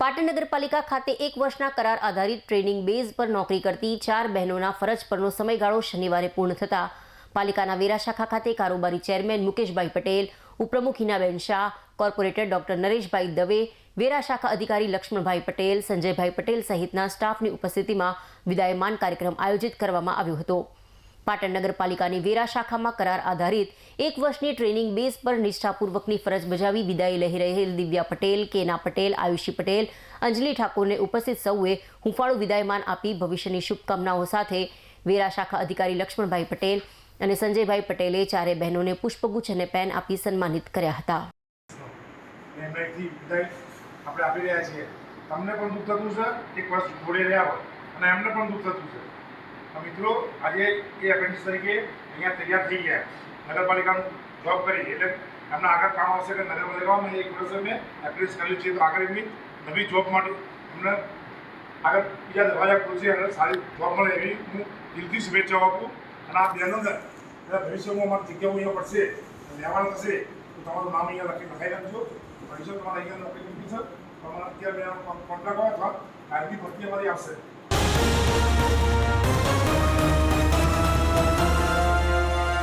પાટણ નગરપાલિકા ખાતે એક વર્ષના કરાર આધારિત ટ્રેનિંગ બેઝ પર નોકરી કરતી ચાર બહેનોના ફરજ પરનો સમયગાળો શનિવારે પૂર્ણ થતા. પાલિકાના વેરા શાખા ખાતે કારોબારી ચેરમેન મુકેશભાઈ પટેલ, ઉપપ્રમુખ હિનાબેન શાહ, કોર્પોરેટર ડોક્ટર નરેશભાઈ દવે, વેરા શાખા અધિકારી લક્ષ્મણભાઈ પટેલ, સંજયભાઈ પટેલ સહિતના સ્ટાફની ઉપસ્થિતિમાં વિદાયમાન કાર્યક્રમ આયોજિત કરવામાં આવ્યો હતો. પાટણ નગરપાલિકાની વેરા શાખામાં કરાર આધારિત એક વર્ષની ટ્રેનિંગ બેઝ પર નિષ્ઠાપૂર્વકની ફરજ બજાવી વિદાય લઈ રહેલ દિવ્યા પટેલ, કેના પટેલ, આયુષી પટેલ, અંજલિ ઠાકોરને ઉપસ્થિત સૌએ હુંફાળું વિદાયમાન આપી ભવિષ્યની શુભકામનાઓ સાથે વેરા શાખા અધિકારી લક્ષ્મણભાઈ પટેલ અને સંજયભાઈ પટેલે ચારે બહેનોને પુષ્પગુચ્છ અને પેન આપી સન્માનિત કર્યા હતા. તમને પણ દુઃખ થતું છે એક વર્ષ જોડે રહ્યા હોય. અને એમને પણ દુઃખ થતું છે મિત્રો, આજે એ એપ્રેન્ટિસ તરીકે અહીંયા તૈયાર થઈ ગયા. નગરપાલિકાનું જોબ કરી એટલે એમના આગળ કામ આવશે કે નગરપાલિકામાં એક વર્ષ મેં એપ્રેન્ટિસ કર્યું છે. તો આગળ એમની નવી જોબ માટે એમને આગળ બીજા દરવાજા ખોલશે અને સારી જોબ મળે એવી હું દિલથી શુભેચ્છાઓ આપું. અને આ બહેનોને ભવિષ્યમાં અમારી જગ્યાઓ અહીંયા પડશે લેવાનું થશે, તો તમારું નામ અહીંયા લખી લખાઈ રાખજો. ભવિષ્ય તમારે અહીંયા નોકરી મૂકી છે તમારા અત્યારે કોન્ટ્રાક્ટ હોય અથવા કાયમી ભરતી અમારી આવશે.